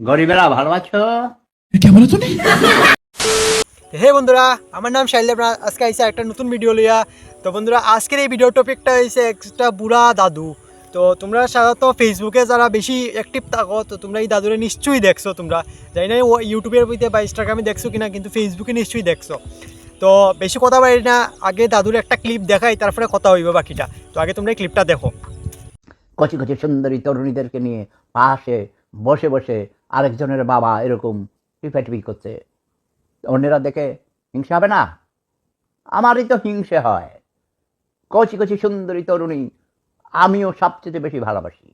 গরিবেরা ভালো আছো? হে বন্ধুরা আমার নাম শাইল আজকে আইসা একটা নতুন ভিডিও লইয়া। তো বন্ধুরা আজকের এই ভিডিও টপিকটা হয়েছে একটা বুড়া দাদু। তো তোমরা সাধারণত ফেসবুকে যারা বেশি অ্যাক্টিভ থাকো তো তোমরা এই দাদুরে নিশ্চয়ই দেখছ তোমরা। জানি না ইউটিউবের বইতে বা ইনস্টাগ্রামে দেখছ কিনা কিন্তু ফেসবুকে নিশ্চয়ই দেখছ। তো বেশি কথা বাড়ি না আগে দাদুর একটা ক্লিপ দেখাই তারপরে কথা হইব বাকিটা। তো আগে তোমরা এই ক্লিপটা দেখো। কচি কচি সুন্দরী তরুণীদেরকে নিয়ে পাশে বসে বসে আরেকজনের বাবা এরকম টিপাটিপি করছে অন্যেরা দেখে হিংসা হবে না আমারই তো হিংসে হয় কচি কচি সুন্দরী তরুণী আমিও সবচেয়ে বেশি ভালোবাসি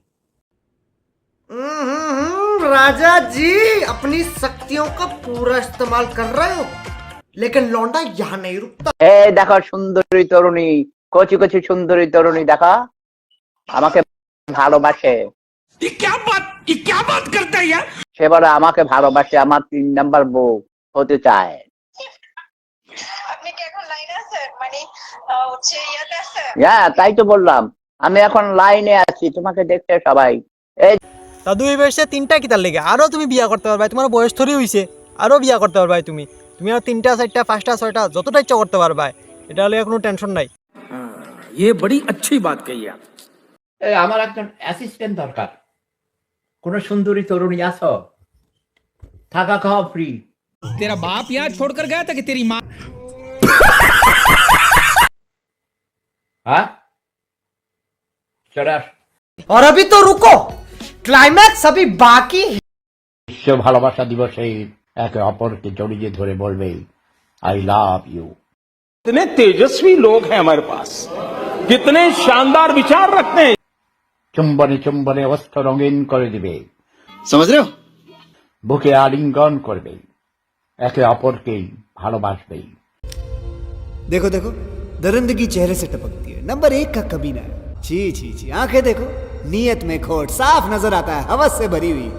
हम्म, राजा जी अपनी शक्तियों का पूरा इस्तेमाल कर रहे हो लेकिन लौंडा यहाँ नहीं रुकता এই দেখো সুন্দরী তরুণী কচি কচি সুন্দরী তরুণী দেখা আমাকে ভালোবাসে সে বলে আমাকে ভালোবাসে আমার তিন নাম্বার বউ হতে চায় আপনি কি এখন লাইনে আছেন মানে আহ, হচ্ছে ইয়াতে আছেন হ্যাঁ তাই তো বললাম আমি এখন লাইনে আছি তোমাকে দেখতে সবাই এই দাদু এই বয়সে তিনটা কিতার লেগে আরও তুমি বিয়া করতে পারবা তোমার বয়স থরি হইছে আরও বিয়া করতে পারবা তুমি তুমি আর তিনটা চারটা পাঁচটা ছয়টা যতটা ইচ্ছা করতে পারবা এটা হলে কোনো টেনশন নাই ये बड़ी अच्छी बात कही आप এই, আমার একজন অ্যাসিস্ট্যান্ট দরকার কোন সুন্দরী তরুণী আছো থাকা খাওয়া ফ্রি तेरा बाप यहाँ छोड़कर गया था कि तेरी माँ হ্যাঁ চলে আস और अभी तो रुको क्लाइमैक्स अभी बाकी है বিশ্ব ভালোবাসা দিবসে একে অপরকে জড়িয়ে ধরে বলবে আই লাভ ইউ कितने तेजस्वी लोग हैं हमारे पास कितने शानदार विचार रखते हैं চুম্বনে চুম্বনে অবস্থ রঙিন করে দিবে समझ रहे हो বুকে আলিঙ্গন করবে একে অপরকেই ভালোবাসবেই देखो देखो दरिंदगी चेहरे से टपकती है नंबर एक का कभी ना छी छी छी आंखें देखो नीयत में खोट साफ नजर आता है हवस से भरी हुई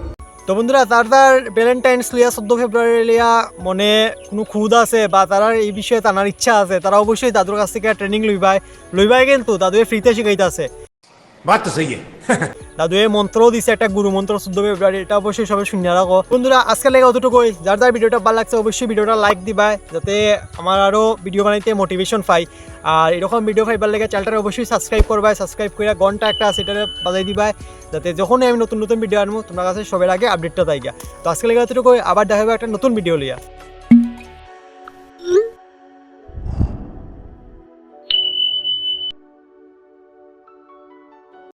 তো বন্ধুরা তার তার ভ্যালেন্টাইন্স লিয়া চোদ্দ ফেব্রুয়ারি লিয়া মনে কোনো খুদ আছে বা তার এই বিষয়ে জানার ইচ্ছা আছে তারা অবশ্যই দাদুর কাছ থেকে ট্রেনিং লইবাই লইবাই কিন্তু দাদুয়ে ফ্রিতে শিখাইতে আছে বাচ্চা সেই দাদু, এই মন্ত্র দিছে, একটা গুরু মন্ত্র শুদ্ধ ফেব্রুয়ারি, এটা অবশ্যই সবাই শুনে রাখো। বন্ধুরা আজকে লেগে অতটুকুই যার যার ভিডিওটা ভালো লাগছে, অবশ্যই ভিডিওটা লাইক দিবা, যাতে আমার আরও ভিডিও বানাইতে মোটিভেশন পাই। আর এরকম ভিডিও পাইবার লেগে চ্যানেলটা অবশ্যই সাবস্ক্রাইব করবা সাবস্ক্রাইব করে ঘণ্টা একটা আছে এটা বাজাই দিবা, যাতে যখনই আমি নতুন নতুন ভিডিও আনব, তোমার কাছে সবার আগে আপডেটটা তাই তো আজকে লেগে অতটুকুই আবার দেখাবো একটা নতুন ভিডিও লিয়া